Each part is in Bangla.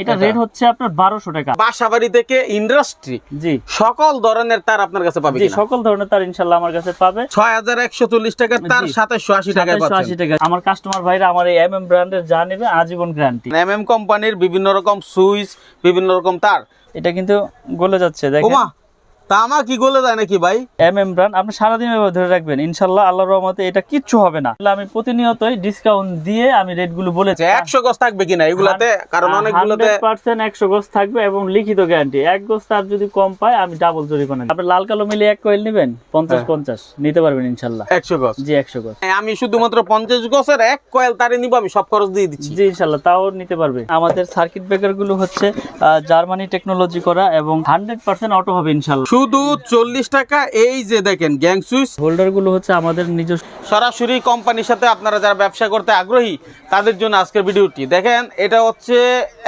এটা। রেট হচ্ছে আপনার টাকা। বাসাবাড়ি থেকে ইন্ডাস্ট্রি জি। সকল ধরনের তার আপনার কাছে পাবে জি সকল ধরনের তার আমার কাছে পাবে। ছয় হাজার একশো চল্লিশ টাকার তার টাকায় পাচ্ছেন। টাকা। আমার কাস্টমার ভাইরা আমার এই ব্র্যান্ডের যা নেবে আজীবন গ্যারান্টি এম এম কোম্পানির বিভিন্ন রকম সুইচ বিভিন্ন রকম তার। এটা কিন্তু গলে যাচ্ছে দেখেন। তামা কি গলে যায় নাকি ভাই? এম আপনি সারাদিন এভাবে ধরে রাখবেন ইনশাল্লাহ আল্লাহর রহমতে এটা কিচ্ছু হবে না। আমি প্রতিনিয়তই ডিসকাউন্ট দিয়ে আমি বলেছি একশো গজ থাকবে কিনা এগুলাতে? কারণ অনেকগুলোতে পার্সেন্ট একশো গোছ থাকবে এবং লিখিত গ্যারান্টি এক গোছ তার যদি কম পায় আমি ডাবল জরিমানা আপনি লাল কালো মিলে এক কয়েল নেবেন? পঞ্চাশ হ্যাঁ। পঞ্চাশ। নিতে পারবেন ইনশাল্লাহ। একশো গজ? জি একশো গোছ আমি শুধুমাত্র পঞ্চাশ গজের এক কয়েল তারে নিবো আমি সব খরচ দিয়ে দিচ্ছি। জি ইনশাল্লাহ তাও নিতে পারবে। আমাদের সার্কিট ব্রেকারগুলো হচ্ছে জার্মানি টেকনোলজি করা এবং হান্ড্রেড পার্সেন্ট অটো হবে ইনশাল্লাহ। শুধু চল্লিশ টাকা এই যে দেখেন গ্যাং সুইচ হোল্ডারগুলো হচ্ছে আমাদের নিজস্ব সরাসরি কোম্পানির সাথে আপনারা যারা ব্যবসা করতে আগ্রহী তাদের জন্য আজকের ভিডিওটি। দেখেন এটা হচ্ছে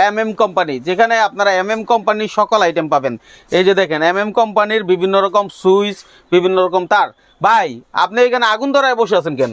এম এম কোম্পানি যেখানে আপনারা এম এম কোম্পানির সকল আইটেম পাবেন। এই যে দেখেন এম এম কোম্পানির বিভিন্ন রকম সুইচ বিভিন্ন রকম তার। ভাই আপনি এখানে আগুন ধরায় বসে আছেন কেন?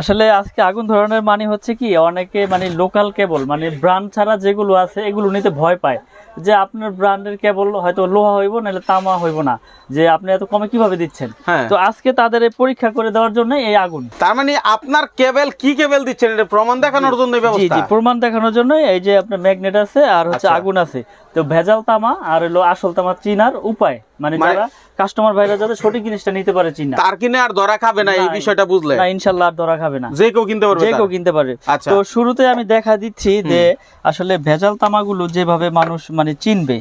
আসলে আজকে আগুন ধরনের মানে হচ্ছে কি অনেকে মানে লোকাল কেবল মানে ব্র্যান্ড ছাড়া যেগুলো আছে এগুলো নিতে ভয় পায়। যে আপনার ব্র্যান্ডের কেবল হয়তো লোহা হইব নাহলে তামা হইব না। যে আপনি এত কমে কীভাবে দিচ্ছেন? হ্যাঁ। তো আজকে তাদের পরীক্ষা করে দেওয়ার জন্য এই আগুন। তার মানে আপনার কেবল কি কেবল দিচ্ছেন? এটা প্রমাণ দেখানোর জন্য এই জি ব্যবস্থা। জি প্রমাণ দেখানোর জন্য এই যে আপনার ম্যাগনেট আছে আর হচ্ছে আচ্ছা। আগুন আছে। তো ভেজাল তামা আর হলো আসল তামা চিনার উপায়। মানে মানে- যারা কাস্টমার ভাইরা যাতে সঠিক জিনিসটা নিতে পারে চিনা তার কিনে আর ধরা খাবে না এই বিষয়টা বুঝলে। না ইনশাল্লাহ আর ধরা খাবে না। যে কেউ কিনতে পারবে যে কেউ কিনতে পারে আচ্ছা। তো শুরুতে আমি দেখা দিচ্ছি যে আসলে ভেজাল তামাগুলো যেভাবে মানুষ মানে চিনবে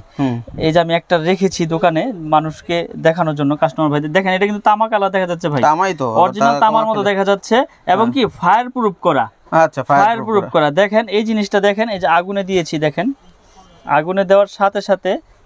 এই যে আমি একটা রেখেছি দোকানে মানুষকে দেখানোর জন্য কাস্টমার ভাইদের। দেখেন এটা কিন্তু তামা কালার দেখা যাচ্ছে ভাই। তামাই তো অরিজিনাল তামার মতো দেখা যাচ্ছে এবং কি ফায়ার প্রুফ করা। আচ্ছা ফায়ার প্রুফ করা। দেখেন এই জিনিসটা দেখেন এই যে আগুনে দিয়েছি দেখেন। আগুনে দেওয়ার সাথে সাথে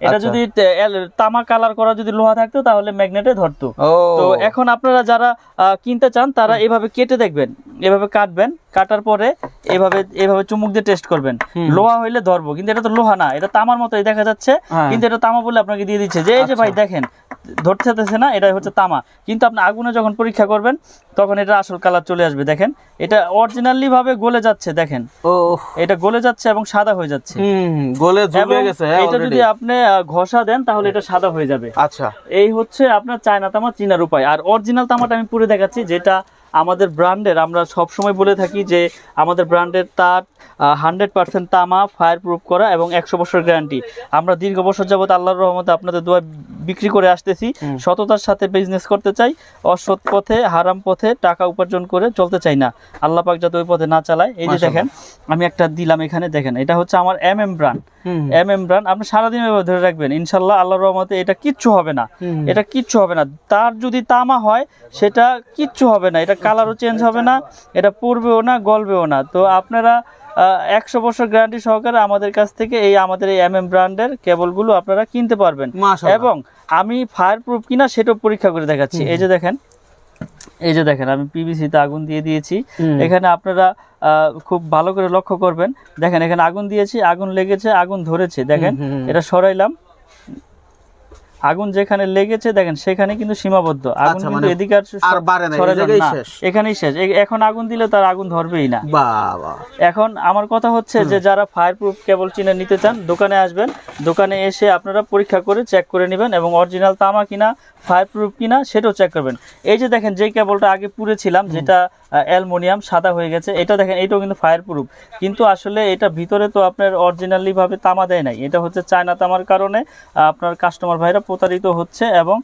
এটা আচ্ছা। যদি তামা কালার করা যদি লোহা থাকতো তাহলে ম্যাগনেটে ধরতো। তো এখন আপনারা যারা কিনতে চান তারা এভাবে কেটে দেখবেন এভাবে কাটবেন কাটার পরে এভাবে এভাবে চুমুক দিয়ে টেস্ট করবেন। লোহা হইলে ধরবো কিন্তু এটা তো লোহা না এটা তামার মতোই দেখা যাচ্ছে হ্যাঁ। কিন্তু এটা তামা বলে আপনাকে দিয়ে দিচ্ছে। যে এই যে ভাই আচ্ছা। দেখেন ধরতে চাইতেছে না এটা হচ্ছে তামা। কিন্তু আপনি আগুনে যখন পরীক্ষা করবেন তখন এটা আসল কালার চলে আসবে দেখেন। এটা অরিজিনালি ভাবে গলে যাচ্ছে দেখেন। এটা গলে যাচ্ছে এবং সাদা হয়ে যাচ্ছে। গলে গেছে হ্যাঁ এটা যদি আপনি ঘষা দেন তাহলে এটা সাদা হয়ে যাবে। আচ্ছা। এই হচ্ছে আপনার চায়না তামা চিনার উপায়। আর অরিজিনাল তামাটা আমি পুরে দেখাচ্ছি যেটা আমাদের ব্র্যান্ডের আমরা সব সময় বলে থাকি যে আমাদের ব্র্যান্ডের তার হান্ড্রেড পার্সেন্ট তামা ফায়ার প্রুফ করা এবং একশো বছর গ্যারান্টি আমরা দীর্ঘ বছর যাবত আল্লাহর রহমতে আপনাদের দোয়া বিক্রি করে আসতেছি। সততার সাথে বিজনেস করতে চাই অসৎ পথে হারাম পথে টাকা উপার্জন করে চলতে চাই না। আল্লাহ পাক যাতে ওই পথে না চালায়। এই যে দেখেন আমি একটা দিলাম এখানে দেখেন এটা হচ্ছে আমার M M brand hmm. M M brand আপনি সারাদিন এভাবে ধরে রাখবেন। ইনশাল্লাহ আল্লাহর রহমতে এটা কিচ্ছু হবে না। এটা কিচ্ছু হবে না। তার যদি তামা হয় সেটা কিচ্ছু হবে না। এটা কালারও চেঞ্জ হবে না এটা পড়বেও না গলবেও না। তো আপনারা একশো বছর গ্যারান্টি সহকারে আমাদের কাছ থেকে এই আমাদের এই এম এম ব্র্যান্ডের কেবলগুলো আপনারা কিনতে পারবেন। এবং আমি ফায়ার প্রুফ কিনা সেটা পরীক্ষা করে দেখাচ্ছি। এই যে দেখেন এই যে দেখেন আমি পিভিসিতে আগুন দিয়ে দিয়েছি। এখানে আপনারা আহ, খুব ভালো করে লক্ষ্য করবেন। দেখেন এখানে আগুন দিয়েছি আগুন লেগেছে আগুন ধরেছে। দেখেন। এটা সরাইলাম। আগুন যেখানে লেগেছে দেখেন সেখানে কিন্তু সীমাবদ্ধ। আগুন আচ্ছা, কিন্তু মানে এদিকে আর বাড়ে না। এখানেই শেষ। এখন আগুন দিলে তার আগুন ধরবেই না। এখন আমার কথা হচ্ছে যে যারা ফায়ার প্রুফ কেবল চিনে নিতে চান দোকানে আসবেন। দোকানে এসে আপনারা পরীক্ষা করে চেক করে নেবেন এবং অরিজিনাল তামা কিনা ফায়ার প্রুফ কিনা সেটাও চেক করবেন। এই যে দেখেন যে কেবলটা আগে পুড়েছিলাম যেটা অ্যালমোনিয়াম সাদা হয়ে গেছে এটা দেখেন এটাও কিন্তু ফায়ার প্রুফ কিন্তু আসলে এটা ভিতরে তো আপনার অরিজিনালিভাবে তামা দেয় নাই এটা হচ্ছে চায়না তামার কারণে আপনার কাস্টমার ভাইরা প্রতারিত হচ্ছে এবং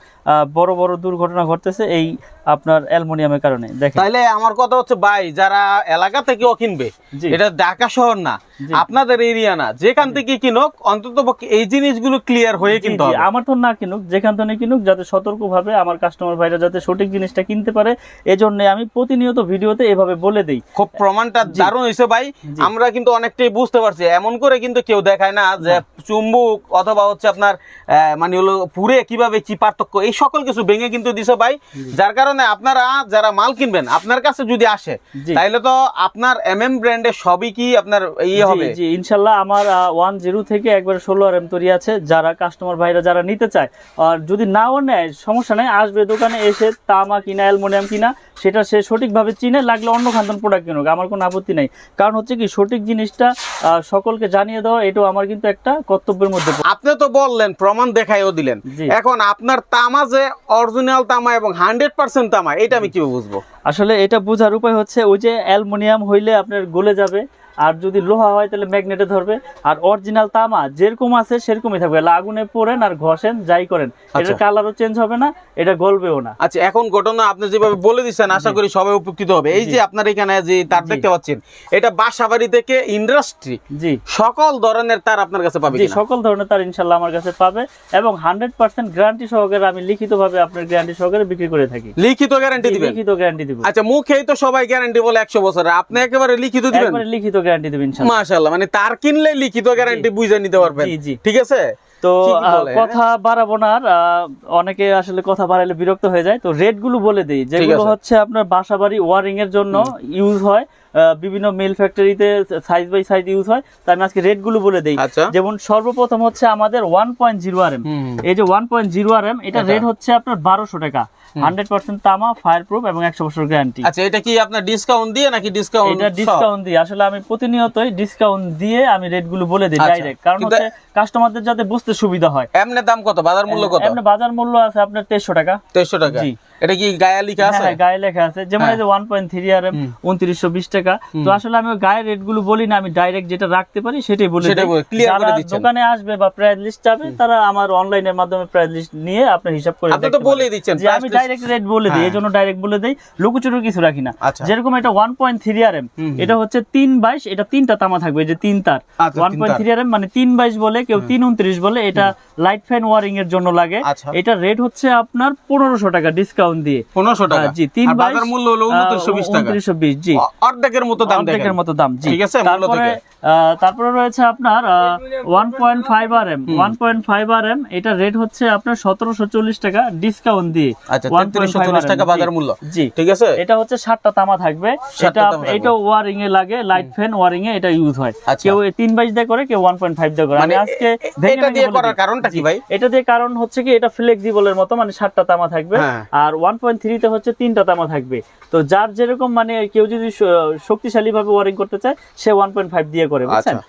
বড় বড় দুর্ঘটনা ঘটতেছে এই আপনার অ্যালমোনিয়ামের কারণে দেখেন তাহলে আমার কথা হচ্ছে ভাই যারা এলাকা থেকেও কিনবে। এটা ঢাকা শহর না। আপনাদের এরিয়া না যেখান থেকে কিনুক অন্তত এই জিনিসগুলো ক্লিয়ার হয়ে কিনতে আমার তো না কিনুক যেখান থেকে কিনুক যাতে সতর্কভাবে আমার কাস্টমার ভাইরা যাতে সঠিক জিনিসটা কিনতে পারে। এজন্য আমি প্রতিনিয়ত ভিডিওতে এভাবে বলে দেই। খুব প্রমাণটা দারুণ হয়েছে ভাই। আমরা কিন্তু অনেকটাই বুঝতে পারছি এমন করে কিন্তু কেউ দেখায় না যে চুম্বুক অথবা হচ্ছে আপনার মানে হলো পুরে কীভাবে কি পার্থক্য এই সকল কিছু ভেঙে কিন্তু দিছে ভাই। যার কারণে আপনারা যারা মাল কিনবেন আপনার কাছে যদি আসে জি। তাইলে তো আপনার এম এম ব্র্যান্ডের সবই কি আপনার ইয়ে হবে। জি ইনশাল্লাহ আমার ওয়ান জিরো থেকে একবার ষোলো আর এম তৈরি আছে যারা কাস্টমার ভাইরা যারা নিতে চায়। আর যদি নাও নেয় সমস্যা নেই আসবে দোকানে এসে তামা কিনা অ্যালমোনিয়াম কিনা সেটা সে সঠিকভাবে চিনে লাগলে অন্য খান্তন প্রোডাক্ট কিনুক আমার কোনো আপত্তি নেই। কারণ হচ্ছে কি সঠিক জিনিসটা সকলকে জানিয়ে দেওয়া এটাও আমার কিন্তু একটা কর্তব্যের মধ্যে আপনি তো বললেন প্রমাণ দেখাইও দিলেন। এখন আপনার তামা যে অরিজিনাল তামা এবং হান্ড্রেড পার্সেন্ট তামা এটা আমি কীভাবে বুঝব? আসলে এটা বোঝার উপায় হচ্ছে ওই যে অ্যালমোনিয়াম হইলে আপনার গলে যাবে আর যদি লোহা হয় তাহলে ম্যাগনেটে ধরবে। আর অরিজিনাল তামা যেরকম আছে সেরকমই থাকবে। আগুনে পোড়েন আর ঘষেন যাই করেন। আচ্ছা। কালারও চেঞ্জ হবে না এটা গলবেও না। আচ্ছা এখন ঘটনা আপনি যেভাবে বলে দিচ্ছেন আশা করি সবাই উপকৃত হবে। এই যে আপনার এখানে যে তার দেখতে পাচ্ছেন এটা বাসাবাড়ি থেকে ইন্ডাস্ট্রি জি। সকল ধরনের তার আপনার কাছে পাবে জি সকল ধরনের তার ইনশাল্লাহ আমার কাছে পাবে এবং হান্ড্রেড পার্সেন্ট গ্যারান্টি সহকারে আমি লিখিতভাবে আপনার গ্যারান্টি সহকারে বিক্রি করে থাকি। লিখিত গ্যারান্টি দিবেন? লিখিত গ্যারান্টি দিব। আচ্ছা মুখেই তো সবাই গ্যারান্টি বলে একশো বছর আপনি একেবারে লিখিত দিবেন? একবারে লিখিত গ্যারান্টি দেব মাশাআল্লাহ মানে তার কিনলে লিখিত গ্যারান্টি বুঝে নিতে পারবেন। ঠিক আছে? তো কথা বাড়াবো না অনেকে আসলে কথা বাড়াইলে বিরক্ত হয়ে যায়। তো রেটগুলো বলে দিই যেগুলো হচ্ছে আপনার বাসা বাড়ি ওয়ারিং এর জন্য ইউজ হয়। বিভিন্ন মিল ফ্যাক্টরিতে সাইজ বাই সাইজ ইউজ হয়। তো আমি আজকে রেটগুলো বলে দিই। আচ্ছা। যেমন সর্বপ্রথম হচ্ছে আমাদের one point zero R M এই যে one point zero R M এটা। রেট হচ্ছে আপনার বারোশো টাকা। হান্ড্রেড পার্সেন্ট তামা ফায়ার প্রুফ এবং একশো বছর গ্যারান্টি আচ্ছা এটা কি আপনার ডিসকাউন্ট দিয়ে নাকি ডিসকাউন্ট এটা ডিসকাউন্ট দিয়ে। আসলে আমি প্রতিনিয়তই ডিসকাউন্ট দিয়ে আমি রেটগুলো বলে দিই আচ্ছা। ডাইরেক্ট কারণ হচ্ছে কাস্টমারদের যাতে বুঝতে সুবিধা হয়। এমনি দাম কত? বাজার মূল্য কত? এমনি বাজার মূল্য আছে আপনার তেইশশো টাকা। তেইশশো টাকা। জি। এটা কি গায়ে লিখা আছে হ্যাঁ, গায়ে লেখা আছে যেমন এই যে one point three R M hmm. উনত্রিশশো বিশ টাকা তো আসলে আমি ওই গায়ের রেটগুলো বলি না আমি ডাইরেক্ট যেটা রাখতে পারি সেটাই বলে। করে দোকানে আসবে বা প্রাইস লিস্ট যাবে তারা আমার অনলাইনের মাধ্যমে প্রাইস লিস্ট নিয়ে আপনার হিসাব করে আপনি তো পারেন। দিচ্ছেন, যে আমি ডাইরেক্ট রেট বলে দিই হ্যাঁ। এই জন্য ডাইরেক্ট বলে দিই লুকুচুরু কিছু রাখি না আচ্ছা। যেরকম এটা one point three R M hmm, hmm. এটা হচ্ছে তিন বাইশ এটা তিনটা তামা থাকবে যে তিন তার আচ্ছা, one point three R M মানে তিন বাইশ বলে কেউ তিন উনত্রিশ বলে এটা লাইট ফ্যান ওয়ারিং এর জন্য লাগে আচ্ছা। এটা রেট হচ্ছে আপনার পনেরোশো টাকা ডিসকাউন্ট দিয়ে। পনেরোশো টাকা। জি তিন বাজার মূল্য হলো উনত্রিশশো বিশ টাকা। উনত্রিশশো বিশ জি। অর্ধেকের মতো দাম অর্ধেকের মতো দাম জি। ঠিক আছে, মূল্য থেকে। তারপরে রয়েছে আপনার one point five R M one point five R M এটা রেট হচ্ছে আপনার সতেরোশো চল্লিশ টাকা ডিসকাউন্ট দিয়ে। আচ্ছা 1.5 3340 টাকা বাজার মূল্য। জি। ঠিক আছে? এটা হচ্ছে তামা থাকবে। এটা এটা ওয়ারিং এ লাগে লাইট ফ্যান ওয়ারিং এ এটা ইউজ হয়। আচ্ছা। কেউ বাইশ দিয়ে করে কেউ ওয়ান পয়েন্ট ফাইভ দিয়ে করে। আমি মানে আজকে এটা দিয়ে করার কারণটা কি ভাই? এটা দিয়ে কারণ হচ্ছে কি এটা ফ্লেক্সিবলের মতো মানে সাতটা তামা থাকবে। হ্যাঁ। আর ওয়ান পয়েন্ট থ্রিতে হচ্ছে তিনটা তামা থাকবে তো যার যেরকম মানে কেউ যদি শক্তিশালী ভাবে ওয়ারিং করতে চায়, সে ওয়ান পয়েন্ট ফাইভ দিয়ে করে, বুঝছেন আচ্ছা।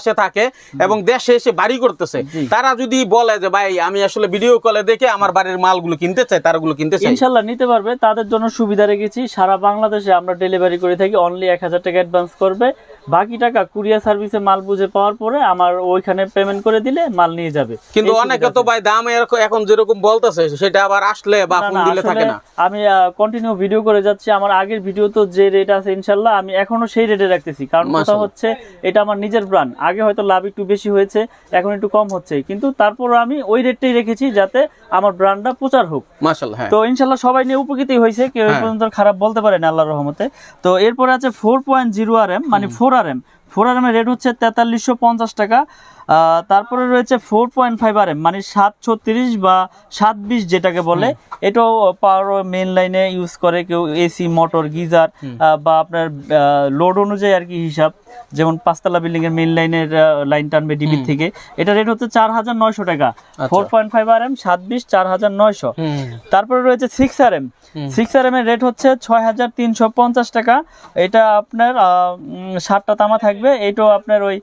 থাকে এবং দেশে এসে বাড়ি করতেছে। তারা যদি বলে যে ভাই আমি আসলে ভিডিও কলে দেখে আমার বাড়ির মালগুলো কিনতে চাই তারগুলো কিনতে চাই। ইনশাল্লাহ নিতে পারবে। তাদের জন্য সুবিধা রেখেছি। সারা বাংলাদেশে আমরা ডেলিভারি করে থাকি। অনলি এক হাজার টাকা অ্যাডভান্স করবে। বাকি টাকা কুরিয়ার সার্ভিসে মাল বুঝে পাওয়ার পরে আমার ওইখানে পেমেন্ট করে দিলে মাল নিয়ে যাবে। কিন্তু অনেকে তো ভাই দাম এরকম এখন যেরকম বলতেছে সেটা আবার আসলে বা ফোন দিলে থাকে না। আমি কন্টিনিউ ভিডিও করে যাচ্ছি। আমার আগের ভিডিও তো যে রেট আছে ইনশাল্লাহ আমি এখনও সেই রেটে রাখতেছি। কারণ কথা হচ্ছে এটা আমার নিজের ব্র্যান্ড আগে হয়তো লাভ একটু বেশি হয়েছে এখন একটু কম হচ্ছে। কিন্তু তারপর আমি ওই রেটটাই রেখেছি যাতে আমার ব্র্যান্ডটা প্রচার হোক। মাশাআল্লাহ হ্যাঁ। তো ইনশাল্লাহ সবাই নিয়ে উপকৃতই হয়েছে। কেউ হ্যাঁ। পর্যন্ত খারাপ বলতে পারে না আল্লাহর রহমতে। তো এরপরে আছে four point zero R M মানে ফোর ফোর আর এম এর রেট হচ্ছে তেতাল্লিশশো পঞ্চাশ টাকা। তারপরে রয়েছে four point five R M মানে সাত ছত্রিশ বা সাত বিশ যেটাকে বলে। এটাও পাওয়ার মেন লাইনে ইউজ করে কেউ এসি মোটর গিজার বা আপনার লোড অনুযায়ী আর কি হিসাব। যেমন পাঁচতলা বিল্ডিং এর মেন লাইনের লাইন টানবে ডিবি থেকে। এটা রেট হচ্ছে চার হাজার নয়শো টাকা। Four point five R M সাত বিশ চার হাজার নয়শো। তারপরে রয়েছে six R M. Six R M এর রেট হচ্ছে ছয় হাজার তিনশো পঞ্চাশ টাকা। এটা আপনার সাতটা তামা থাকবে। এটাও আপনার ওই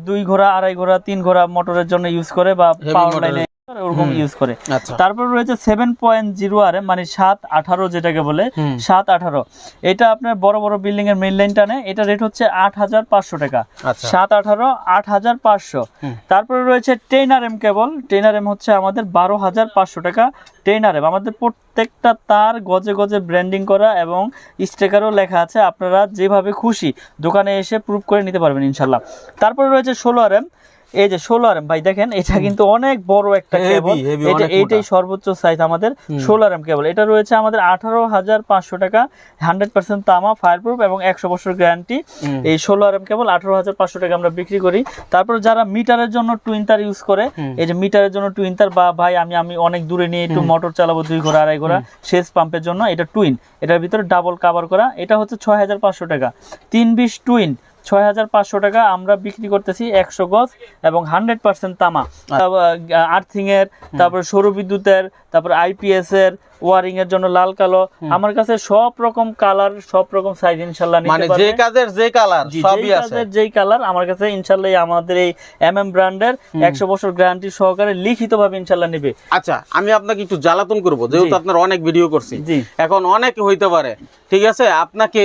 দুই ঘোড়া আড়াই ঘোড়া তিন ঘোড়া মোটরের জন্য ইউজ করে বা পাওয়ার লাইনে ওরকম ইউজ করে। আচ্ছা। তারপর রয়েছে সেভেন পয়েন্ট জিরো আর মানে সাত আঠারো যেটাকে বলে সাত আঠারো। এটা আপনার বড় বড় বিল্ডিং এর মেইন লাইন টানে এটা রেট হচ্ছে আট হাজার পাঁচশো টাকা। আচ্ছা। সাত আঠারো আট হাজার পাঁচশো। তারপরে রয়েছে ten R M cable ten R M হচ্ছে আমাদের বারো হাজার পাঁচশো টাকা টেন আর এম আমাদের প্রত্যেকটা তার গজে গজে ব্র্যান্ডিং করা এবং স্টিকারও লেখা আছে আপনারা যেভাবে খুশি দোকানে এসে প্রুভ করে নিতে পারবেন ইনশাল্লাহ তারপরে রয়েছে ষোলো আর এম এই যে ষোলো আর এম ভাই দেখেন এটা কিন্তু অনেক বড় একটা কেবল এটা এইটাই সর্বোচ্চ সাইজ আমাদের ষোলো আর এম কেবল এটা রয়েছে আমাদের আঠারো হাজার পাঁচশো টাকা হান্ড্রেড পার্সেন্ট তামা ফায়ার প্রুফ এবং একশো বছর গ্যারান্টি এই ষোলো আর এম কেবল আঠারো হাজার পাঁচশো টাকা আমরা বিক্রি করি। তারপর যারা মিটারের জন্য টুইন তার ইউজ করে এই যে মিটারের জন্য টুইন তার বা ভাই আমি আমি অনেক দূরে নিয়ে একটু মোটর চালাবো দুই ঘোড়া আড়াই ঘোড়া সেচ পাম্পের জন্য এটা টুইন এটার ভিতরে ডাবল কাভার করা। এটা হচ্ছে ছয় হাজার পাঁচশো টাকা। তিন বিশ টুইন ছয় হাজার পাঁচশো টাকা আমরা বিক্রি করতেছি একশো গজ এবং হান্ড্রেড পার্সেন্ট তামা। আর্থিং এর তারপর সৌর বিদ্যুতের তারপর আইপিএস এর ওয়ারিং এর জন্য লাল কালো। আমার কাছে সব রকম কালার সব রকম সাইজ ইনশাল্লাহ মানে যে কাজের যে কালার সবই আছে। যেই কালার আমার কাছে ইনশাল্লাহ আমাদের এই এম এম ব্র্যান্ডের একশো বছর গ্যারান্টি সহকারে লিখিত ভাবে ইনশাল্লাহ নেবে। আচ্ছা আমি আপনাকে একটু জ্বালাতন করব যেহেতু আপনার অনেক ভিডিও করছি। এখন অনেক হইতে পারে ঠিক আছে? আপনাকে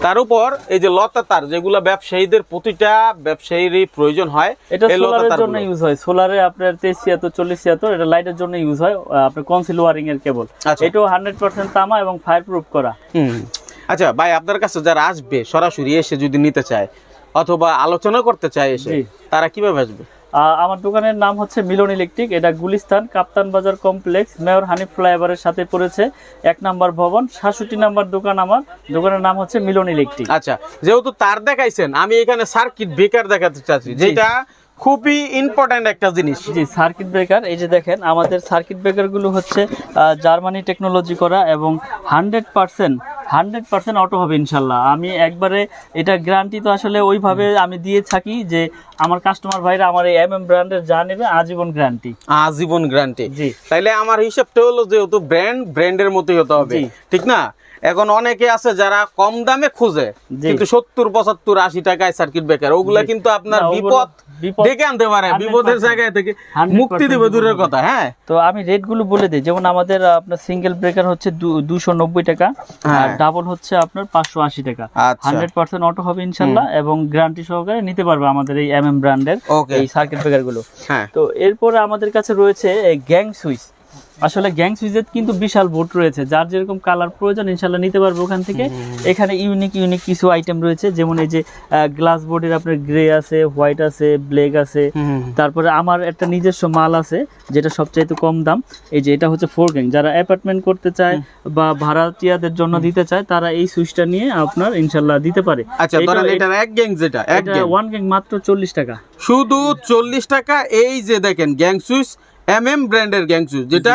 তার উপর এই যে লতা তার যেগুলো ব্যবসায়ীদের প্রতিটা ব্যবসায়ীরই প্রয়োজন হয় এটা সোলারের জন্য ইউজ হয়। সোলারে আপনার তেইশ ছিয়াত্তর চল্লিশ ছিয়াত্তর এটা লাইটের জন্য ইউজ হয় আপনার কনসিল ওয়ারিং এর কেবল আচ্ছা। এটাও হান্ড্রেড পার্সেন্ট তামা এবং ফায়ার প্রুফ করা। আচ্ছা ভাই আপনার কাছে যারা আসবে সরাসরি এসে যদি নিতে চায় অথবা আলোচনা করতে চায় এসে তারা কীভাবে আসবে? আমার দোকানের নাম হচ্ছে মিলন ইলেকট্রিক এটা গুলিস্তান কাপ্তান বাজার কমপ্লেক্স মেয়র হানিফ ফ্লাইওভারের সাথে পড়েছে এক নাম্বার ভবন সাতষট্টি নাম্বার দোকান আমার দোকানের নাম হচ্ছে মিলন ইলেকট্রিক। আচ্ছা যেহেতু তার দেখাইছেন আমি এখানে সার্কিট ব্রেকার দেখাতে চাচ্ছি যেটা খুবই ইম্পর্ট্যান্ট একটা জিনিস। জি সার্কিট ব্রেকার এই যে দেখেন আমাদের সার্কিট ব্রেকারগুলো হচ্ছে জার্মানি টেকনোলজি করা এবং hundred percent hundred percent auto হবে ইনশাল্লাহ। আমি একবারে এটা গ্যারান্টি তো আসলে ওইভাবে আমি দিয়ে থাকি যে আমার কাস্টমার ভাইরা আমার এই এম এম ব্র্যান্ডের যা নেবে আজীবন গ্যারান্টি আজীবন গ্যারান্টি জি। তাইলে আমার হিসাবটা হলো যেহেতু ব্র্যান্ড ব্র্যান্ডের মতোই হতে হবে। ঠিক না? এখন অনেকে আছে যারা কম দামে খুঁজে। কিন্তু সত্তর পঁচাত্তর আশি টাকায় সার্কিট ব্রেকার ওগুলা কিন্তু আপনার বিপদ বিপদ ডেকে আনতে পারে বিপদের জায়গায় থেকে মুক্তি দেবে দূরের কথা হ্যাঁ। তো আমি রেটগুলো বলে দিই যেমন আমাদের আপনার সিঙ্গেল ব্রেকার হচ্ছে দুশো নব্বই টাকা আর হ্যাঁ। ডাবল হচ্ছে আপনার পাঁচশো আশি টাকা। হান্ড্রেড পার্সেন্ট অটো হবে ইনশাল্লাহ এবং গ্যারান্টি সহকারে নিতে পারবে আমাদের এই এম এম ব্র্যান্ডের ওকে এই সার্কিট ব্রেকারগুলো। হ্যাঁ। তো এরপরে আমাদের কাছে রয়েছে গ্যাং সুইচ আসলে গ্যাং সুইচের কিন্তু বিশাল বোট রয়েছে যার যেরকম কালার প্রয়োজন ইনশাল্লাহ নিতে পারবে ওখান থেকে। এখানে ইউনিক ইউনিক কিছু আইটেম রয়েছে যেমন এই যে গ্লাস বোর্ডের আপনার গ্রে আছে হোয়াইট আছে ব্ল্যাক আছে। তারপরে আমার একটা নিজস্ব মাল আছে যেটা সবচাইতে কম দাম। এই যে এটা হচ্ছে ফোর গ্যাং যারা অ্যাপার্টমেন্ট করতে চায় বা ভাড়াটিয়াদের জন্য দিতে চায় তারা এই সুইচটা নিয়ে আপনার ইনশাল্লাহ দিতে পারে। আচ্ছা ধরেন এটার এক গ্যাং যেটা এক গ্যাং ওয়ান গ্যাং মাত্র চল্লিশ টাকা। শুধু চল্লিশ টাকা এই যে দেখেন গ্যাং সুইচ এম এম ব্র্যান্ডের গ্যাং সুইচ যেটা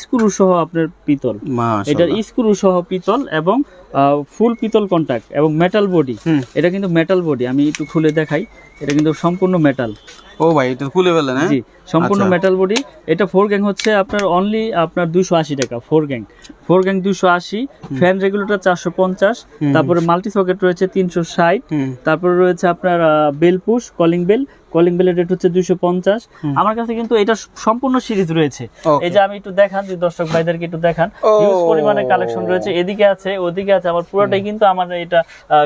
স্ক্রু সহ আপনার পিতল। এটার স্ক্রু সহ পিতল এবং ফুল পিতল কন্টাক্ট এবং মেটাল বডি এটা কিন্তু মেটাল বডি আমি একটু খুলে দেখাই। এটা কিন্তু সম্পূর্ণ মেটাল ও ভাই এটা খুলে ফেলেন হ্যাঁ? জি সম্পূর্ণ আচ্ছা। মেটাল বডি এটা ফোর গ্যাং হচ্ছে আপনার অনলি আপনার দুশো আশি টাকা ফোর গ্যাং ফোর গ্যাং দুশো আশি ফ্যান রেগুলেটর চারশো পঞ্চাশ। তারপরে মাল্টি সকেট রয়েছে তিনশো ষাট। তারপরে রয়েছে আপনার bell push calling bell calling বেলের রেট হচ্ছে দুশো পঞ্চাশ। আমার কাছে কিন্তু এটা সম্পূর্ণ সিরিজ রয়েছে। এই যে আমি একটু দেখান যে দর্শক ভাইদেরকে একটু দেখান। হিউজ পরিমাণে কালেকশন রয়েছে। এদিকে আছে ওদিকে আছে। আমার পুরোটাই কিন্তু আমার এটা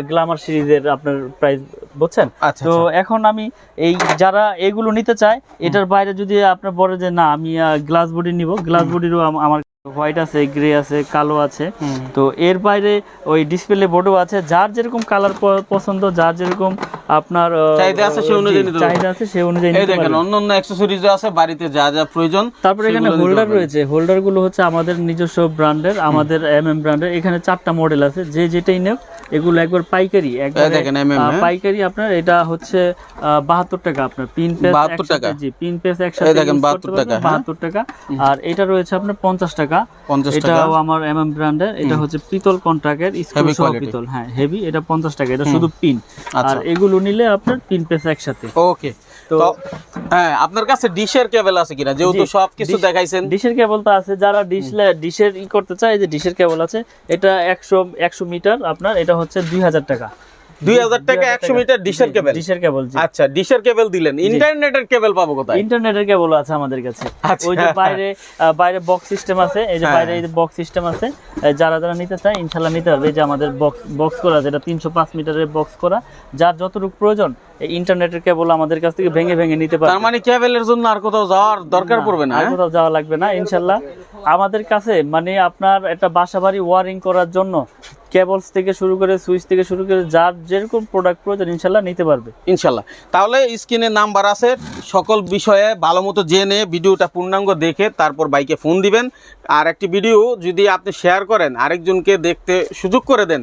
গ্লামার সিরিজের আপনার প্রাইস বুঝছেন? আচ্ছা তো আচ্ছা। এখন আমি এই যারা এগুলো নিতে চায় এটার বাইরে যদি আপনার বলে যে না আমি গ্লাস বডি নিব গ্লাস বডিরও আমার হোয়াইট আছে গ্রে আছে কালো আছে। তো এর বাইরে ওই ডিসপ্লে বোর্ডও আছে। যার যেরকম কালার পছন্দ যার যেরকম আপনার চাহিদা আছে সে অনুযায়ী। চাহিদা আছে সে অনুযায়ী এই দেখেন পারবে। অন্য অন্য অ্যাক্সেসরিজ আছে বাড়িতে যা যা প্রয়োজন তারপরে এখানে হোল্ডার রয়েছে। হোল্ডারগুলো হচ্ছে আমাদের নিজস্ব ব্র্যান্ডের আমাদের এম এম ব্র্যান্ডের এখানে চারটা মডেল আছে। যে যেটাই নেব এগুলো একবার পাইকারি একবার দেখেন হ্যাঁ? পাইকারি আপনার এটা হচ্ছে বাহাত্তর টাকা আপনার। পিন পেস 72 টাকা? জি পিন পেস একসাথে দেখেন, use করতে 72 টাকা, পারবেন, হ্যাঁ? 72 টাকা। আর এটা রয়েছে আপনার পঞ্চাশ টাকা। পঞ্চাশ টাকা। এটাও আমার এম এম ব্র্যান্ডের এটা হচ্ছে পিতল কন্ট্রাক্টের স্ক্রু সহ পিতল। হ্যাঁ হেভি এটা পঞ্চাশ টাকা এটা শুধু পিন আর আচ্ছা। এগুলো নিলে আপনার পিন পেস একসাথে। ওকে তো- হ্যাঁ আপনার কাছে ডিশের কেবল আছে কিনা? যেহেতু সব কিছু দেখাইছেন। ডিশের কেবল তো আছে। যারা ডিশ ডিশের ই করতে চায় যে ডিশের কেবল আছে এটা একশো একশো মিটার আপনার এটা হচ্ছে দুই হাজার টাকা। দুই হাজার টাকা একশো মিটার ডিশের কেবল। ডিশের কেবল জি। আচ্ছা ডিশের কেবল দিলেন। ইন্টারনেটের কেবল পাবো কোথায়? ইন্টারনেটের কেবল আছে আমাদের কাছে। আচ্ছা। ওই যে বাইরে বাইরে বক্স সিস্টেম আছে। এই যে হ্যাঁ। বাইরে এই যে বক্স সিস্টেম আছে যারা যারা নিতে চায় ইনশাল্লাহ নিতে হবে এই যে আমাদের বক্স বক্স করা যেটা তিনশো পাঁচ মিটারের বক্স করা। যার যতটুকু প্রয়োজন এই ইন্টারনেটের কেবল আমাদের কাছ থেকে ভেঙে ভেঙে নিতে তার পারবে মানে কেবলের জন্য আর কোথাও যাওয়ার দরকার পড়বে না আর হ্যাঁ? কোথাও যাওয়া লাগবে না ইনশাল্লাহ। আমাদের কাছে মানে আপনার একটা বাসা বাড়ি ওয়ারিং করার জন্য কেবলস থেকে শুরু করে সুইচ থেকে শুরু করে যার যেরকম প্রোডাক্ট প্রয়োজন ইনশাল্লাহ নিতে পারবে। ইনশাল্লাহ। তাহলে স্ক্রিনে নাম্বার আছে সকল বিষয়ে ভালো মতো জেনে ভিডিওটা পূর্ণাঙ্গ দেখে তারপর বাইকে ফোন দিবেন। আর একটি ভিডিও যদি আপনি শেয়ার করেন আরেকজনকে দেখতে সুযোগ করে দেন